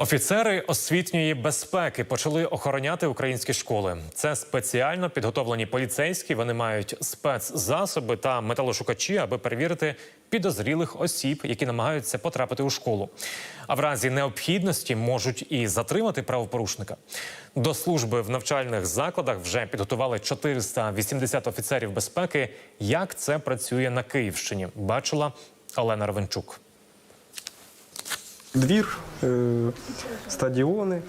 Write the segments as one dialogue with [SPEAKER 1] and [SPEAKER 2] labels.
[SPEAKER 1] Офіцери освітньої безпеки почали охороняти українські школи. Це спеціально підготовлені поліцейські. Вони мають спецзасоби та металошукачі, аби перевірити підозрілих осіб, які намагаються потрапити у школу. А в разі необхідності можуть і затримати правопорушника. До служби в навчальних закладах вже підготували 480 офіцерів безпеки. Як це працює на Київщині? Бачила Олена Ровенчук.
[SPEAKER 2] Двір, е, стадіони.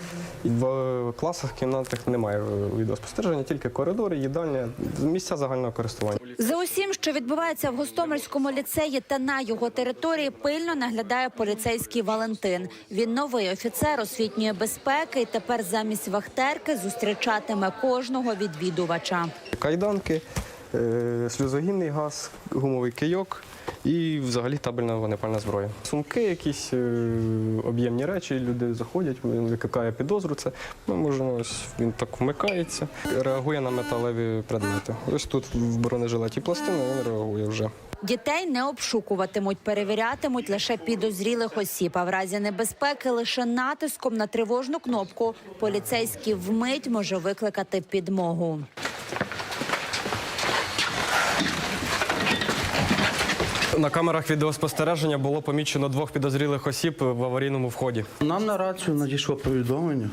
[SPEAKER 2] В класах, кімнатах немає відеоспостереження, тільки коридори, їдальня, місця загального користування.
[SPEAKER 3] За усім, що відбувається в Гостомельському ліцеї та на його території, пильно наглядає поліцейський Валентин. Він новий офіцер освітньої безпеки і тепер замість вахтерки зустрічатиме кожного відвідувача.
[SPEAKER 2] Кайданки, е, сльозогінний газ, гумовий кийок і взагалі табельна вогнепальна зброя. Сумки, якісь е, об'ємні речі, люди заходять, він викликає підозру. Це ми можемо ось він так вмикається, реагує на металеві предмети. Ось тут в бронежилеті пластини він реагує вже.
[SPEAKER 3] Дітей не обшукуватимуть, перевірятимуть лише підозрілих осіб. А в разі небезпеки лише натиском на тривожну кнопку поліцейський вмить може викликати підмогу.
[SPEAKER 2] На камерах відеоспостереження було помічено двох підозрілих осіб в аварійному вході.
[SPEAKER 4] Нам на рацію надійшло повідомлення,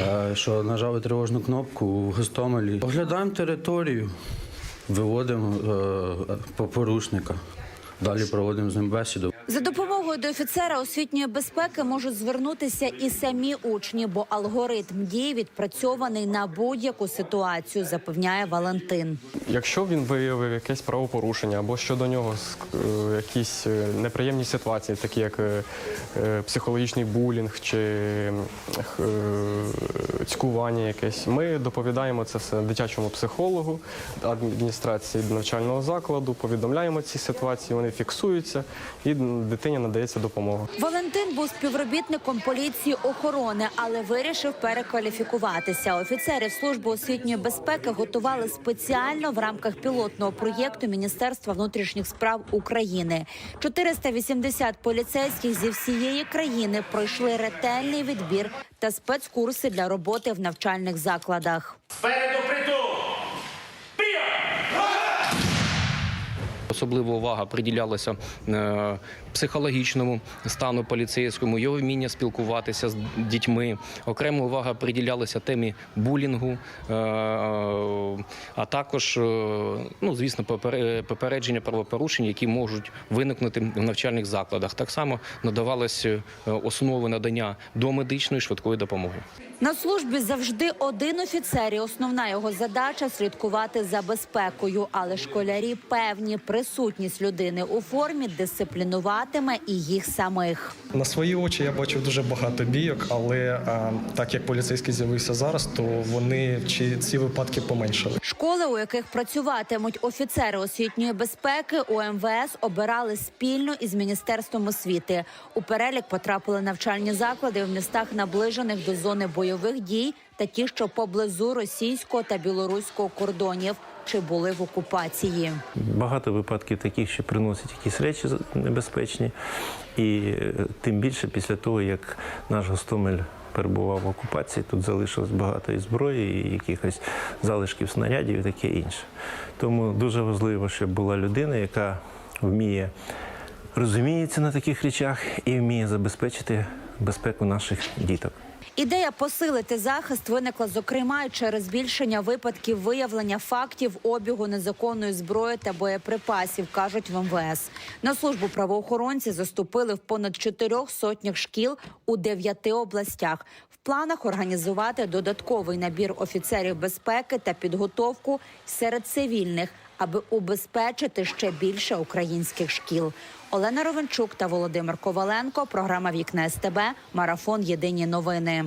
[SPEAKER 4] е, що нажали тривожну кнопку в Гостомелі. Оглядаємо територію, виводимо е, по- порушника. Далі проводимо з ним бесіду.
[SPEAKER 3] За допомогою до офіцера освітньої безпеки можуть звернутися і самі учні, бо алгоритм дій відпрацьований на будь-яку ситуацію, запевняє Валентин.
[SPEAKER 2] Якщо він виявив якесь правопорушення або щодо нього е, якісь е, неприємні ситуації, такі як е, психологічний булінг чи цькування якесь, ми доповідаємо це все дитячому психологу, адміністрації навчального закладу, повідомляємо ці ситуації, вони фіксуються і дитині надається допомога.
[SPEAKER 3] Валентин був співробітником поліції охорони, але вирішив перекваліфікуватися. Офіцерів служби освітньої безпеки готували спеціально в рамках пілотного проєкту Міністерства внутрішніх справ України. 480 поліцейських зі всієї країни пройшли ретельний відбір та спецкурси для роботи в навчальних закладах.
[SPEAKER 5] Спереду
[SPEAKER 6] Особлива увага приділялася е, психологічному стану поліцейському, його вміння спілкуватися з дітьми. Окрема увага приділялася темі булінгу, е, а також, е, ну звісно, попере- попередження правопорушень, які можуть виникнути в навчальних закладах. Так само надавалися основи надання домедичної швидкої допомоги.
[SPEAKER 3] На службі завжди один офіцер. і Основна його задача слідкувати за безпекою. Але школярі певні, присутність людини у формі дисциплінуватиме і їх самих.
[SPEAKER 7] На свої очі я бачив дуже багато бійок, але а, так як поліцейський з'явився зараз, то вони чи ці випадки поменшали.
[SPEAKER 3] Школи, у яких працюватимуть офіцери освітньої безпеки, у МВС обирали спільно із міністерством освіти. У перелік потрапили навчальні заклади в містах, наближених до зони бойових дій, та ті, що поблизу російського та білоруського кордонів, чи були в окупації.
[SPEAKER 8] Багато випадків таких, що приносять якісь речі небезпечні, і е, тим більше після того, як наш Гостомель перебував в окупації, тут залишилось багато і зброї, і якихось залишків снарядів і таке інше. Тому дуже важливо, щоб була людина, яка вміє розуміється на таких речах і вміє забезпечити безпеку наших діток.
[SPEAKER 3] Ідея посилити захист виникла зокрема й через збільшення випадків виявлення фактів обігу незаконної зброї та боєприпасів, кажуть в МВС. На службу правоохоронці заступили в понад чотирьох сотнях шкіл у дев'яти областях. В планах організувати додатковий набір офіцерів безпеки та підготовку серед цивільних, аби убезпечити ще більше українських шкіл. Олена Ровенчук та Володимир Коваленко. Програма Вікне СТБ. Марафон Єдині новини.